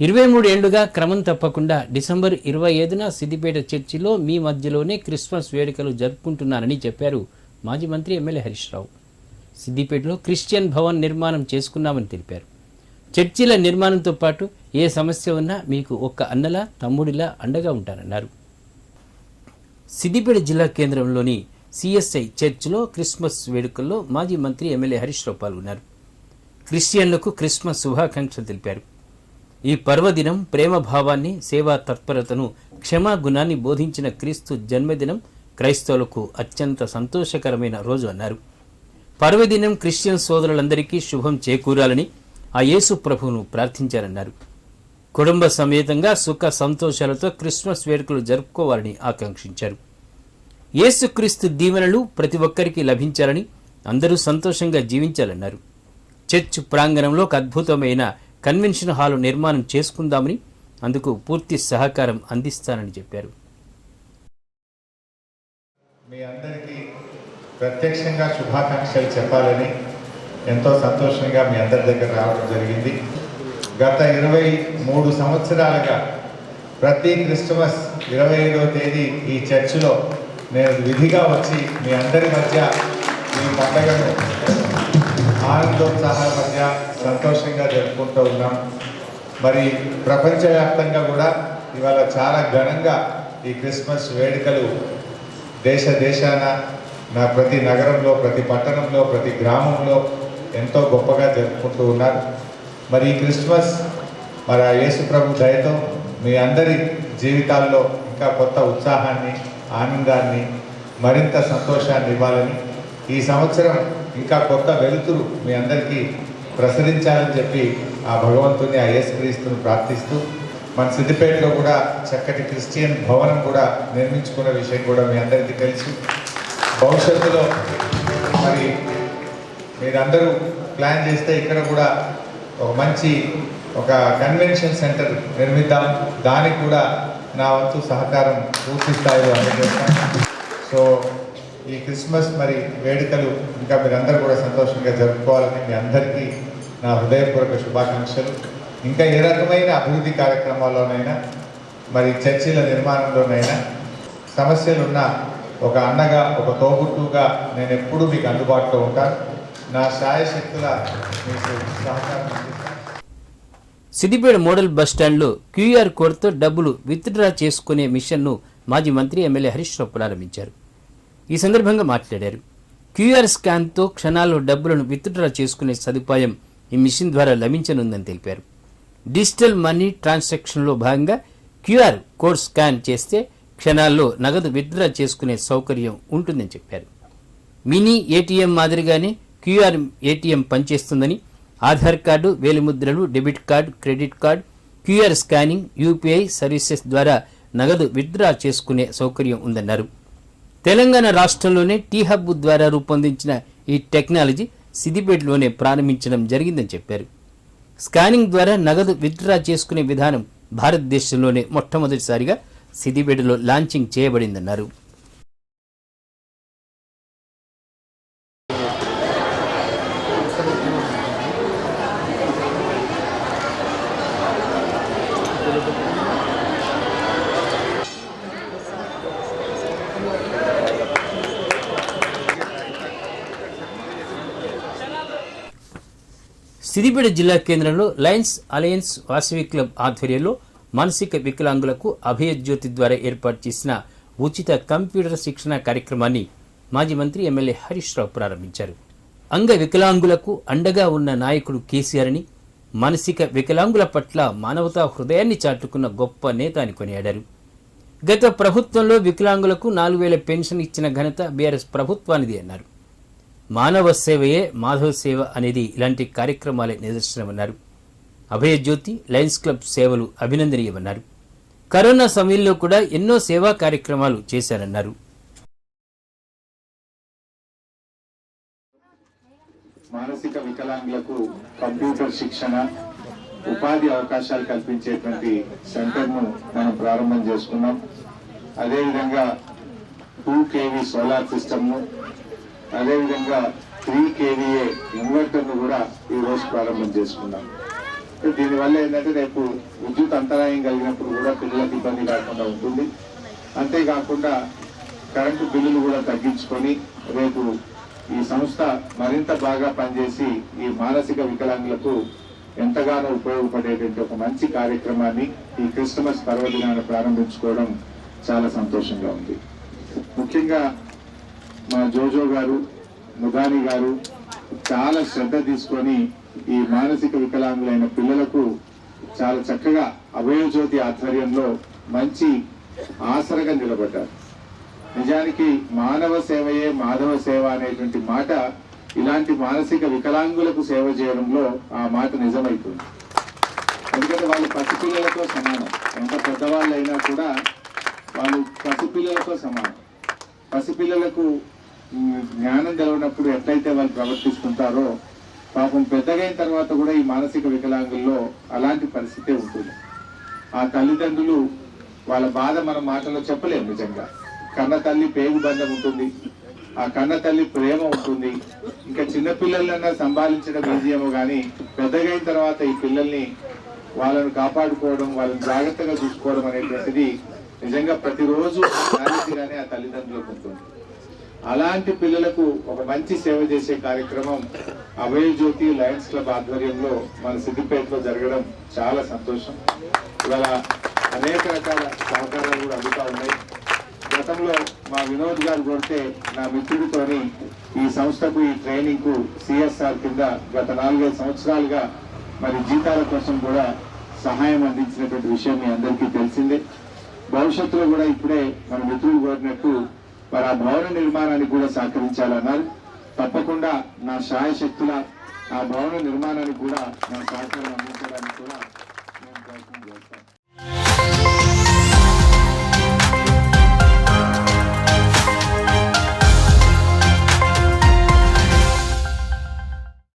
ఇరవై మూడేళ్ళుగా క్రమం తప్పకుండా డిసెంబర్ ఇరవై ఐదున సిద్దిపేట చర్చిలో మీ మధ్యలోనే క్రిస్మస్ వేడుకలు జరుపుకుంటున్నారని చెప్పారు మాజీ మంత్రి ఎమ్మెల్యే హరీష్ రావు. సిద్దిపేటలో క్రిస్టియన్ భవన్ నిర్మాణం చేసుకున్నామని తెలిపారు. చర్చిల నిర్మాణంతో పాటు ఏ సమస్య ఉన్నా మీకు ఒక్క అన్నలా తమ్ముడిలా అండగా ఉంటారన్నారు. సిద్దిపేట జిల్లా కేంద్రంలోని సిఎస్ఐ చర్చిలో క్రిస్మస్ వేడుకల్లో మాజీ మంత్రి ఎమ్మెల్యే హరీష్ రావు పాల్గొన్నారు. క్రిస్టియన్లకు క్రిస్మస్ శుభాకాంక్షలు తెలిపారు. ఈ పర్వదినం ప్రేమ భావాన్ని సేవా తత్పరతను క్షమాగుణాన్ని బోధించిన క్రీస్తు జన్మదినం క్రైస్తవులకు అత్యంత సంతోషకరమైన రోజు అన్నారు. పర్వదినం క్రిస్టియన్ సోదరులందరికీ శుభం చేకూరాలని ఆ యేసు ప్రభువును ప్రార్థించారన్నారు. కుటుంబ సమేతంగా సుఖ సంతోషాలతో క్రిస్మస్ వేడుకలు జరుపుకోవాలని ఆకాంక్షించారు. యేసుక్రీస్తు దీవెనలు ప్రతి ఒక్కరికి లభించాలని అందరూ సంతోషంగా జీవించాలన్నారు. చర్చ్ ప్రాంగణంలో ఒక అద్భుతమైన కన్వెన్షన్ హాలు నిర్మాణం చేసుకుందామని అందుకు పూర్తి సహకారం అందిస్తానని చెప్పారు. మీ అందరికీ ప్రత్యక్షంగా శుభాకాంక్షలు చెప్పాలని ఎంతో సంతోషంగా మీ అందరి దగ్గర రావడం జరిగింది. గత ఇరవై మూడు సంవత్సరాలుగా ప్రతి క్రిస్టమస్ ఇరవై ఐదవ తేదీ ఈ చర్చిలో నేను విధిగా వచ్చి మీ అందరి మధ్య ఈ పండుగను ఆనందోత్సాహాల మధ్య సంతోషంగా జరుపుకుంటూ ఉన్నాం. మరి ప్రపంచవ్యాప్తంగా కూడా ఇవాళ చాలా ఘనంగా ఈ క్రిస్మస్ వేడుకలు దేశ దేశాన నా ప్రతి నగరంలో ప్రతి పట్టణంలో ప్రతి గ్రామంలో ఎంతో గొప్పగా జరుపుకుంటూ ఉన్నారు. మరి ఈ క్రిస్మస్ మరి ఆ యేసు ప్రభు దయతో మీ అందరి జీవితాల్లో ఇంకా కొత్త ఉత్సాహాన్ని ఆనందాన్ని మరింత సంతోషాన్ని ఇవ్వాలని ఈ సంవత్సరం ఇంకా కొత్త వెలుతురు మీ అందరికీ ప్రసరించాలని చెప్పి ఆ భగవంతుని ఆ యేసుక్రీస్తుని ప్రార్థిస్తూ మన సిద్దిపేటలో కూడా చక్కటి క్రిస్టియన్ భవనం కూడా నిర్మించుకున్న విషయం కూడా మీ అందరికీ తెలుసు. భవిష్యత్తులో మరి మీరందరూ ప్లాన్ చేస్తే ఇక్కడ కూడా ఒక మంచి ఒక కన్వెన్షన్ సెంటర్ నిర్మిద్దాం. దానికి కూడా నా వంతు సహకారం పూర్తి స్థాయిలో అందజేస్తాను. సో ఈ క్రిస్మస్ మరి వేడుకలు ఇంకా మీరందరూ కూడా సంతోషంగా జరుపుకోవాలని మీ అందరికీ నా హృదయపూర్వక శుభాకాంక్షలు. ఇంకా ఏ రకమైన అభివృద్ధి కార్యక్రమాల్లోనైనా మరి చర్చిల నిర్మాణంలోనైనా సమస్యలున్న ఒక అన్నగా ఒక తోబుట్టుగా నేను ఎప్పుడూ మీకు అందుబాటులో ఉంటాను. నా సాయశక్తుల మీకు సహకారం సిద్దిపేట మోడల్ బస్టాండ్లో క్యూఆర్ కోడ్తో డబ్బులు విత్డ్రా చేసుకునే మిషన్ను మాజీ మంత్రి ఎమ్మెల్యే హరీష్ రావు ప్రారంభించారు. ఈ సందర్భంగా మాట్లాడారు. క్యూఆర్ స్కాన్తో క్షణాల్లో డబ్బులను విత్డ్రా చేసుకునే సదుపాయం ఈ మిషన్ ద్వారా లభించనుందని తెలిపారు. డిజిటల్ మనీ ట్రాన్సాక్షన్లో భాగంగా క్యూఆర్ కోడ్ స్కాన్ చేస్తే క్షణాల్లో నగదు విత్డ్రా చేసుకునే సౌకర్యం ఉంటుందని చెప్పారు. మినీ ఏటీఎం మాదిరిగానే క్యూఆర్ ఏటీఎం పనిచేస్తుందని Aadhaar card వేలిముద్రలు debit card credit card QR scanning UPI services ద్వారా నగదు విత్డ్రా చేసుకునే సౌకర్యం ఉందన్నారు. తెలంగాణ రాష్ట్రంలోనే టీ హబ్ ద్వారా రూపొందించిన ఈ టెక్నాలజీ సిద్దిపేటలోనే ప్రారంభించడం జరిగిందని చెప్పారు. స్కానింగ్ ద్వారా నగదు విత్డ్రా చేసుకునే విధానం భారతదేశంలోనే మొట్టమొదటిసారిగా సిద్దిపేటలో లాంచింగ్ చేయబడిందన్నారు. సిద్దిపేట జిల్లా కేంద్రంలో లయన్స్ అలయన్స్ వాసవి క్లబ్ ఆధ్వర్యంలో మానసిక వికలాంగులకు అభయజ్యోతి ద్వారా ఏర్పాటు చేసిన ఉచిత కంప్యూటర్ శిక్షణ కార్యక్రమాన్ని మాజీ మంత్రి ఎమ్మెల్యే హరీష్ రావు ప్రారంభించారు. అంగ వికలాంగులకు అండగా ఉన్న నాయకుడు కేసీఆర్ అని మానసిక వికలాంగుల పట్ల మానవతా హృదయాన్ని చాటుకున్న గొప్ప నేత అని కొనియాడారు. గత ప్రభుత్వంలో వికలాంగులకు నాలుగు వేల పెన్షన్ ఇచ్చిన ఘనత బీఆర్ఎస్ ప్రభుత్వానిది అన్నారు. మానవ సేవయే మాధవ సేవ అనేది ఇలాంటి కార్యక్రమాలే నిదర్శనమన్నారు అభయజ్యోతి లయన్స్ క్లబ్ సేవలు అభినందనీయమన్నారు. కరోనా సమయంలో కూడా ఎన్నో సేవా కార్యక్రమాలు చేశారన్నారు. మానసిక వికలాంగులకు కంప్యూటర్ శిక్షణ ఉపాధి అవకాశాలు కల్పించేటువంటి సెంటర్ను మనం ప్రారంభం చేసుకున్నాం. అదేవిధంగా టూ కేవీ సోలార్ సిస్టమ్ను అదేవిధంగా త్రీ కేవీఏ ఇన్వర్టర్ను కూడా ఈరోజు ప్రారంభం చేసుకున్నాం. దీనివల్ల ఏంటంటే రేపు విద్యుత్ అంతరాయం కలిగినప్పుడు కూడా పిల్లలకు ఇబ్బంది కాకుండా ఉంటుంది. అంతేకాకుండా కరెంటు బిల్లులు కూడా తగ్గించుకొని రేపు ఈ సంస్థ మరింత బాగా పనిచేసి ఈ మానసిక వికలాంగులకు ఎంతగానో ఉపయోగపడేటువంటి ఒక మంచి కార్యక్రమాన్ని ఈ క్రిస్మస్ పర్వదినాన్ని ప్రారంభించుకోవడం చాలా సంతోషంగా ఉంది. ముఖ్యంగా మా జోజో గారు ముగాని గారు చాలా శ్రద్ధ తీసుకొని ఈ మానసిక వికలాంగులైన పిల్లలకు చాలా చక్కగా అభయజ్యోతి ఆధ్వర్యంలో మంచి ఆసరగా నిలబడ్డారు. నిజానికి మానవ సేవయే మాధవ సేవ అనేటువంటి మాట ఇలాంటి మానసిక వికలాంగులకు సేవ చేయడంలో ఆ మాట నిజమైతుంది ఎందుకంటే వాళ్ళు పసిపిల్లలతో సమానం. ఎంత పెద్దవాళ్ళు అయినా కూడా వాళ్ళు పసిపిల్లలతో సమానం. పసిపిల్లలకు జ్ఞానం తెలవనప్పుడు ఎట్లయితే వాళ్ళు ప్రవర్తిస్తుంటారో పాపం పెద్దగైన తర్వాత కూడా ఈ మానసిక వికలాంగుల్లో అలాంటి పరిస్థితే ఉంటుంది. ఆ తల్లిదండ్రులు వాళ్ళ బాధ మన మాటలో చెప్పలేము నిజంగా. కన్న తల్లి పేగు బంధం ఉంటుంది. ఆ కన్న తల్లి ప్రేమ ఉంటుంది. ఇంకా చిన్నపిల్లలన్నా సంభాలించడం ఈజీయేమో కానీ పెద్దగైన తర్వాత ఈ పిల్లల్ని వాళ్ళను కాపాడుకోవడం వాళ్ళని జాగ్రత్తగా చూసుకోవడం అనేటువంటిది నిజంగా ప్రతిరోజు ఆ తల్లిదండ్రులకు ఉంటుంది. అలాంటి పిల్లలకు ఒక మంచి సేవ చేసే కార్యక్రమం అభయ జ్యోతి లయన్స్ క్లబ్ ఆధ్వర్యంలో మన సిద్దిపేటలో జరగడం చాలా సంతోషం. ఇవాళ అనేక రకాల సహకారాలు కూడా అందుతా ఉన్నాయి. గతంలో మా వినోద్ గారు కొడితే నా మిత్రుడితోని ఈ సంస్థకు ఈ ట్రైనింగ్కు సిఎస్ఆర్ కింద గత నాలుగైదు సంవత్సరాలుగా మరి జీతాల కోసం కూడా సహాయం అందించినటువంటి విషయం మీ అందరికీ తెలిసిందే. భవిష్యత్తులో కూడా ఇప్పుడే మన మిత్రులు కోరినట్టు మరి ఆ భవన నిర్మాణానికి కూడా సహకరించాలన్నారు. తప్పకుండా నా శాయశక్తుల ఆ భవన నిర్మాణానికి కూడా నా సహకారం అందించడానికి కూడా నేను ప్రయత్నం చేస్తాను.